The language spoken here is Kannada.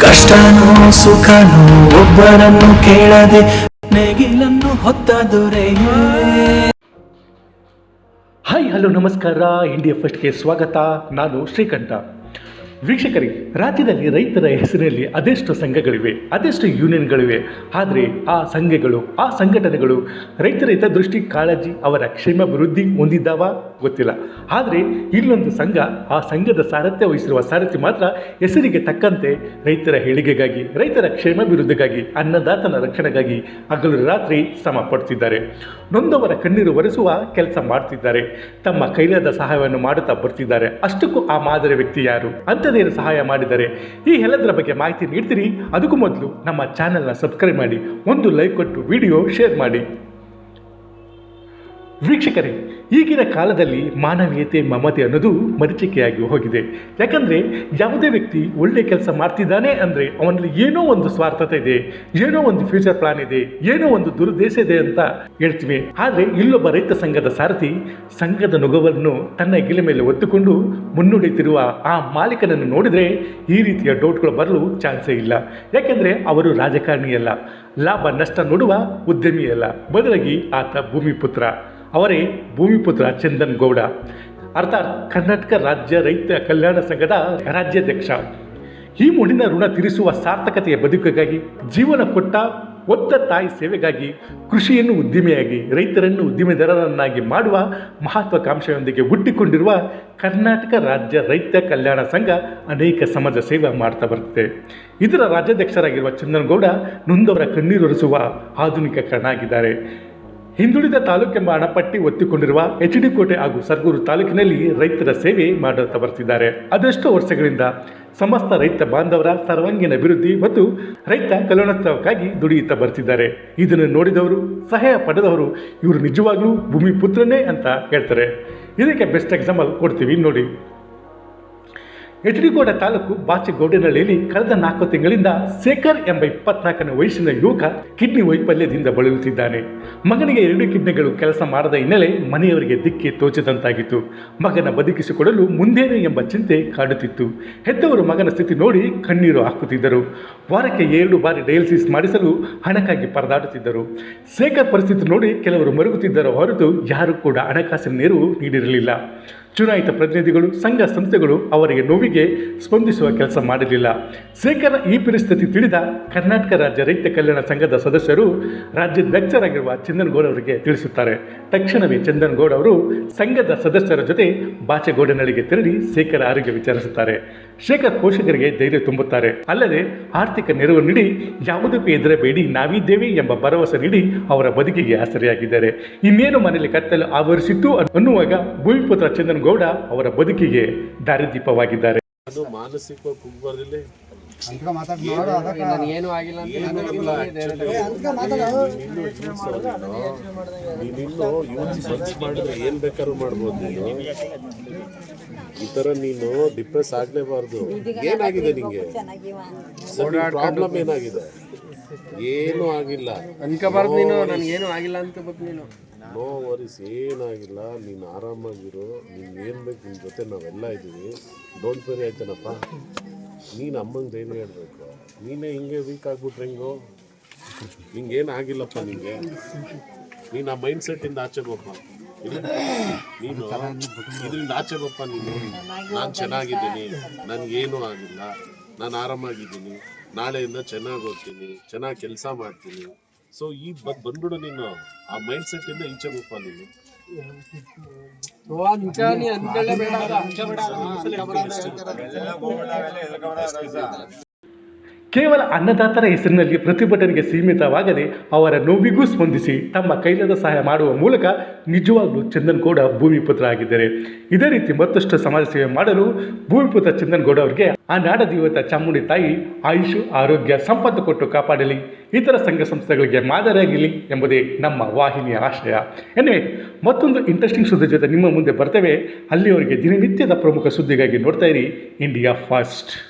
ಕಷ್ಟನೋ ಸುಖನೋ ಒಬ್ಬರನ್ನು ಕೇಳದೆ ನೇಗಿಲನ್ನು ಹೊತ್ತ ದೊರೆಯೇ. ಹಾಯ್ ಹಲೋ, ನಮಸ್ಕಾರ. ಇಂಡಿಯಾ ಫಸ್ಟ್ಗೆ ಸ್ವಾಗತ. ನಾನು ಶ್ರೀಕಂಠ. ವೀಕ್ಷಕರಿ, ರಾಜ್ಯದಲ್ಲಿ ರೈತರ ಹೆಸರಿನಲ್ಲಿ ಅದೆಷ್ಟು ಸಂಘಗಳಿವೆ, ಅದೆಷ್ಟು ಯೂನಿಯನ್ಗಳಿವೆ, ಆದರೆ ಆ ಸಂಘಗಳು, ಆ ಸಂಘಟನೆಗಳು ರೈತರ ಹಿತದೃಷ್ಟಿ ಕಾಳಜಿ, ಅವರ ಕ್ಷೇಮಾಭಿವೃದ್ಧಿ ಹೊಂದಿದ್ದಾವ? ಗೊತ್ತಿಲ್ಲ. ಆದರೆ ಇಲ್ಲೊಂದು ಸಂಘ, ಆ ಸಂಘದ ಸಾರಥ್ಯ ವಹಿಸಿರುವ ಸಾರಥಿ ಮಾತ್ರ ಹೆಸರಿಗೆ ತಕ್ಕಂತೆ ರೈತರ ಏಳಿಗೆಗಾಗಿ ರೈತರ ಕ್ಷೇಮಾಭಿವೃದ್ಧಿಗಾಗಿ, ಅನ್ನದಾತನ ರಕ್ಷಣೆಗಾಗಿ ಹಗಲು ರಾತ್ರಿ ಶ್ರಮ ಪಡ್ತಿದ್ದಾರೆ. ನೊಂದವರ ಕಣ್ಣೀರು ಒರೆಸುವ ಕೆಲಸ ಮಾಡ್ತಿದ್ದಾರೆ. ತಮ್ಮ ಕೈಲಾದ ಸಹಾಯವನ್ನು ಮಾಡುತ್ತಾ ಬರ್ತಿದ್ದಾರೆ. ಅಷ್ಟಕ್ಕೂ ಆ ಮಾದರಿ ವ್ಯಕ್ತಿ ಯಾರು? ಅಂಥದ್ದೇನು ಸಹಾಯ ಮಾಡಿದ್ದಾರೆ ಈ ಎಲ್ಲದರ ಬಗ್ಗೆ ಮಾಹಿತಿ ನೀಡ್ತೀರಿ. ಅದಕ್ಕೂ ಮೊದಲು ನಮ್ಮ ಚಾನೆಲ್ನ ಸಬ್ಸ್ಕ್ರೈಬ್ ಮಾಡಿ, ಒಂದು ಲೈಕ್ ಕೊಟ್ಟು ವಿಡಿಯೋ ಶೇರ್ ಮಾಡಿ. ವೀಕ್ಷಕರೇ, ಈಗಿನ ಕಾಲದಲ್ಲಿ ಮಾನವೀಯತೆ, ಮಮತೆ ಅನ್ನೋದು ಮರೀಚಿಕೆಯಾಗಿ ಹೋಗಿದೆ. ಯಾಕಂದರೆ ಯಾವುದೇ ವ್ಯಕ್ತಿ ಒಳ್ಳೆ ಕೆಲಸ ಮಾಡ್ತಿದ್ದಾನೆ ಅಂದರೆ ಅವನಲ್ಲಿ ಏನೋ ಒಂದು ಸ್ವಾರ್ಥತೆ ಇದೆ, ಏನೋ ಒಂದು ಫ್ಯೂಚರ್ ಪ್ಲಾನ್ ಇದೆ, ಏನೋ ಒಂದು ದುರುದ್ದೇಶ ಇದೆ ಅಂತ ಹೇಳ್ತೀವಿ. ಆದರೆ ಇಲ್ಲೊಬ್ಬ ರೈತ ಸಂಘದ ಸಾರಥಿ ಸಂಘದ ನೊಗವನ್ನು ತನ್ನ ಗಿಲೆ ಮೇಲೆ ಒತ್ತುಕೊಂಡು ಮುನ್ನುಡಿತಿರುವ ಆ ಮಾಲೀಕನನ್ನು ನೋಡಿದರೆ ಈ ರೀತಿಯ ಡೌಟ್ಗಳು ಬರಲು ಚಾನ್ಸೇ ಇಲ್ಲ. ಯಾಕೆಂದರೆ ಅವರು ರಾಜಕಾರಣಿಯಲ್ಲ. ಲಾಭ, ನಷ್ಟ ನೋಡುವ ಉದ್ಯಮಿಯಲ್ಲ. ಬದಲಾಗಿ ಆತ ಭೂಮಿಪುತ್ರ. ಅವರೇ ಭೂಮಿಪುತ್ರ ಚಂದನ್ ಗೌಡ. ಅರ್ಥಾತ್ ಕರ್ನಾಟಕ ರಾಜ್ಯ ರೈತ ಕಲ್ಯಾಣ ಸಂಘದ ರಾಜ್ಯಾಧ್ಯಕ್ಷ. ಈ ಮುಡಿನ ಋಣ ತೀರಿಸುವ ಸಾರ್ಥಕತೆಯ ಬದುಕಿಗಾಗಿ, ಜೀವನ ಕೊಟ್ಟ ಒತ್ತ ತಾಯಿ ಸೇವೆಗಾಗಿ, ಕೃಷಿಯನ್ನು ಉದ್ದಿಮೆಯಾಗಿ, ರೈತರನ್ನು ಉದ್ದಿಮೆದಾರರನ್ನಾಗಿ ಮಾಡುವ ಮಹತ್ವಾಕಾಂಕ್ಷೆಯೊಂದಿಗೆ ಹುಟ್ಟಿಕೊಂಡಿರುವ ಕರ್ನಾಟಕ ರಾಜ್ಯ ರೈತ ಕಲ್ಯಾಣ ಸಂಘ ಅನೇಕ ಸಮಾಜ ಸೇವೆ ಮಾಡ್ತಾ ಬರುತ್ತೆ ಇದರ ರಾಜ್ಯಾಧ್ಯಕ್ಷರಾಗಿರುವ ಚಂದನಗೌಡ ನೊಂದವರ ಕಣ್ಣೀರೊರೆಸುವ ಆಧುನಿಕ ಕಣ ಆಗಿದ್ದಾರೆ. ಹಿಂದುಳಿದ ತಾಲೂಕೆಂಬ ಹಣಪಟ್ಟಿ ಒತ್ತಿಕೊಂಡಿರುವ ಎಚ್ ಡಿ ಕೋಟೆ ಹಾಗೂ ಸರ್ಗೂರು ತಾಲೂಕಿನಲ್ಲಿ ರೈತರ ಸೇವೆ ಮಾಡುತ್ತಾ ಬರ್ತಿದ್ದಾರೆ ಅದೆಷ್ಟೋ ವರ್ಷಗಳಿಂದ ಸಮಸ್ತ ರೈತ ಬಾಂಧವರ ಸರ್ವಾಂಗೀಣ ಅಭಿವೃದ್ಧಿ ಮತ್ತು ರೈತ ಕಲ್ಯಾಣೋತ್ಸವಕ್ಕಾಗಿ ದುಡಿಯುತ್ತಾ ಬರ್ತಿದ್ದಾರೆ ಇದನ್ನು ನೋಡಿದವರು, ಸಹಾಯ ಪಡೆದವರು, ಇವರು ನಿಜವಾಗ್ಲೂ ಭೂಮಿ ಪುತ್ರನೇ ಅಂತ ಹೇಳ್ತಾರೆ. ಇದಕ್ಕೆ ಬೆಸ್ಟ್ ಎಕ್ಸಾಂಪಲ್ ಕೊಡ್ತೀವಿ ನೋಡಿ. ಎಚಡಿಕೋಟೆ ತಾಲೂಕು ಬಾಚೆಗೌಡನಹಳ್ಳಿಯಲ್ಲಿ ಕಳೆದ ನಾಲ್ಕು ತಿಂಗಳಿಂದ ಶೇಖರ್ ಎಂಬ ಇಪ್ಪತ್ನಾಲ್ಕನೇ ವಯಸ್ಸಿನ ಯುವಕ ಕಿಡ್ನಿ ವೈಫಲ್ಯದಿಂದ ಬಳಲುತ್ತಿದ್ದಾನೆ. ಮಗನಿಗೆ ಎರಡು ಕಿಡ್ನಿಗಳು ಕೆಲಸ ಮಾಡದ ಹಿನ್ನೆಲೆ ಮನೆಯವರಿಗೆ ದಿಕ್ಕಿ ತೋಚದಂತಾಗಿತ್ತು. ಮಗನ ಬದುಕಿಸಿಕೊಡಲು ಮುಂದೇನೆ ಎಂಬ ಚಿಂತೆ ಕಾಡುತ್ತಿತ್ತು. ಹೆತ್ತವರು ಮಗನ ಸ್ಥಿತಿ ನೋಡಿ ಕಣ್ಣೀರು ಹಾಕುತ್ತಿದ್ದರು. ವಾರಕ್ಕೆ ಎರಡು ಬಾರಿ ಡಯಾಲಿಸಿಸ್ ಮಾಡಿಸಲು ಹಣಕ್ಕಾಗಿ ಪರದಾಡುತ್ತಿದ್ದರು. ಶೇಖರ್ ಪರಿಸ್ಥಿತಿ ನೋಡಿ ಕೆಲವರು ಮರುಗುತ್ತಿದ್ದರೋ ಹೊರತು ಯಾರೂ ಕೂಡ ಹಣಕಾಸಿನ ನೆರವು ನೀಡಿರಲಿಲ್ಲ. ಚುನಾಯಿತ ಪ್ರತಿನಿಧಿಗಳು, ಸಂಘ ಸಂಸ್ಥೆಗಳು ಅವರಿಗೆ ನೋವಿಗೆ ಸ್ಪಂದಿಸುವ ಕೆಲಸ ಮಾಡಲಿಲ್ಲ ಶೇಖರ ಈ ಪರಿಸ್ಥಿತಿ ತಿಳಿದ ಕರ್ನಾಟಕ ರಾಜ್ಯ ರೈತ ಕಲ್ಯಾಣ ಸಂಘದ ಸದಸ್ಯರು ರಾಜ್ಯಾಧ್ಯಕ್ಷರಾಗಿರುವ ಚಂದನಗೌಡ ಅವರಿಗೆ ತಿಳಿಸುತ್ತಾರೆ. ತಕ್ಷಣವೇ ಚಂದನಗೌಡ ಅವರು ಸಂಘದ ಸದಸ್ಯರ ಜೊತೆ ಬಾಚೆಗೌಡನಳಿಗೆ ತೆರಳಿ ಶೇಖರ ಆರೋಗ್ಯ ವಿಚಾರಿಸುತ್ತಾರೆ. ಶೇಖರ್ ಪೋಷಕರಿಗೆ ಧೈರ್ಯ ತುಂಬುತ್ತಾರೆ. ಅಲ್ಲದೆ ಆರ್ಥಿಕ ನೆರವು ನೀಡಿ ಯಾವುದಕ್ಕೂ ಎದುರಬೇಡಿ ನಾವಿದ್ದೇವೆ ಎಂಬ ಭರವಸೆ ನೀಡಿ ಅವರ ಬದುಕಿಗೆ ಆಸರೆಯಾಗಿದ್ದಾರೆ. ಇನ್ನೇನು ಮನೆಯಲ್ಲಿ ಕತ್ತಲು ಆವರಿಸಿತ್ತು ಅನ್ನುವಾಗ ಭೂಮಿಪುತ್ರ ಚಂದನಗೌಡ ಅವರ ಬದುಕಿಗೆ ದಾರಿದೀಪವಾಗಿದ್ದಾರೆ. ಅದು ಮಾನಸಿಕವಾಗಿ ಕುಗ್ಬಾರ್ದಿಲ್ಲಿ ಏನು ಆಗಿಲ್ಲ ಅಂತ ನೀನಿನ್ನು ಯೂತ್ ಸರ್ಚ್ ಮಾಡಿದ್ರೆ ಏನು ಬೇಕಾದ್ರೂ ಮಾಡ್ಬೋದು ನೀನು. ಈ ಥರ ನೀನು ಡಿಪ್ರೆಸ್ ಆಗಲೇಬಾರ್ದು. ಏನಾಗಿದೆ ನಿಂಗೆ? ಪ್ರಾಬ್ಲಮ್ ಏನಾಗಿದೆ? ಏನೂ ಆಗಿಲ್ಲ. ಅನ್ಕೋಬಾರ್ದು ನೀನು ನನಗೇನು ಆಗಿಲ್ಲ ಅಂತ ನೀನು. ನೋ ವರೀಸ್ ಏನಾಗಿಲ್ಲ, ನೀನು ಆರಾಮಾಗಿರು, ನೀನು ಏನು ಬೇಕು ನಿಮ್ಮ ಜೊತೆ ನಾವೆಲ್ಲ ಇದ್ದೀವಿ. ಡೋಂಟ್ ವೆರಿ ಆಯ್ತಾನಪ್ಪ. ನೀನು ಅಮ್ಮಂಗೆ ಧೈರ್ಯ ಹೇಳಬೇಕು. ನೀನೇ ಹಿಂಗೆ ವೀಕ್ ಆಗ್ಬಿಟ್ರೆ ಹೆಂಗೋ? ನಿಂಗೆ ಏನು ಆಗಿಲ್ಲಪ್ಪ ನಿಮಗೆ ನೀನು ಆ ಮೈಂಡ್ ಸೆಟ್ಟಿಂದ ಆಚೆ ಬಪ್ಪ ನೀನು ಇದರಿಂದ ಆಚೆ ಬಪ್ಪ ನೀನು. ನಾನು ಚೆನ್ನಾಗಿದ್ದೀನಿ ನನಗೇನೂ ಆಗಿಲ್ಲ. ನಾನು ಆರಾಮಾಗಿದ್ದೀನಿ. ನಾಳೆಯಿಂದ ಚೆನ್ನಾಗಿ ಓದ್ತೀನಿ, ಚೆನ್ನಾಗಿ ಕೆಲಸ ಮಾಡ್ತೀನಿ. ಸೊ ಈ ಬಂದು ಬಂದ್ಬಿಡು ನೀನು. ಆ ಮೈಂಡ್ ಸೆಟ್ ಇಂದ ಈಚೆ ಬಪ್ಪ ನೀನು. ಕೇವಲ ಅನ್ನದಾತರ ಹೆಸರಿನಲ್ಲಿ ಪ್ರತಿಭಟನೆಗೆ ಸೀಮಿತವಾಗದೆ ಅವರ ನೋವಿಗೂ ಸ್ಪಂದಿಸಿ ತಮ್ಮ ಕೈಲಾದ ಸಹಾಯ ಮಾಡುವ ಮೂಲಕ ನಿಜವಾಗ್ಲೂ ಚಂದನ್ಗೌಡ ಭೂಮಿಪುತ್ರ ಆಗಿದ್ದಾರೆ. ಇದೇ ರೀತಿ ಮತ್ತಷ್ಟು ಸಮಾಜ ಸೇವೆ ಮಾಡಲು ಭೂಮಿಪುತ್ರ ಚಂದನ್ಗೌಡ ಅವರಿಗೆ ಆ ನಾಡ ದೇವತ ಚಾಮುಂಡಿ ತಾಯಿ ಆಯುಷು, ಆರೋಗ್ಯ, ಸಂಪತ್ತು ಕೊಟ್ಟು ಕಾಪಾಡಲಿ. ಇತರ ಸಂಘ ಸಂಸ್ಥೆಗಳಿಗೆ ಮಾದರಿಯಾಗಿರಲಿ ಎಂಬುದೇ ನಮ್ಮ ವಾಹಿನಿಯ ಆಶಯ. ಎನ್ನುವೆ, ಮತ್ತೊಂದು ಇಂಟ್ರೆಸ್ಟಿಂಗ್ ಸುದ್ದಿ ಜೊತೆ ನಿಮ್ಮ ಮುಂದೆ ಬರ್ತೇವೆ. ಅಲ್ಲಿಯವರಿಗೆ ದಿನನಿತ್ಯದ ಪ್ರಮುಖ ಸುದ್ದಿಗಾಗಿ ನೋಡ್ತಾ ಇರಿ. India fast.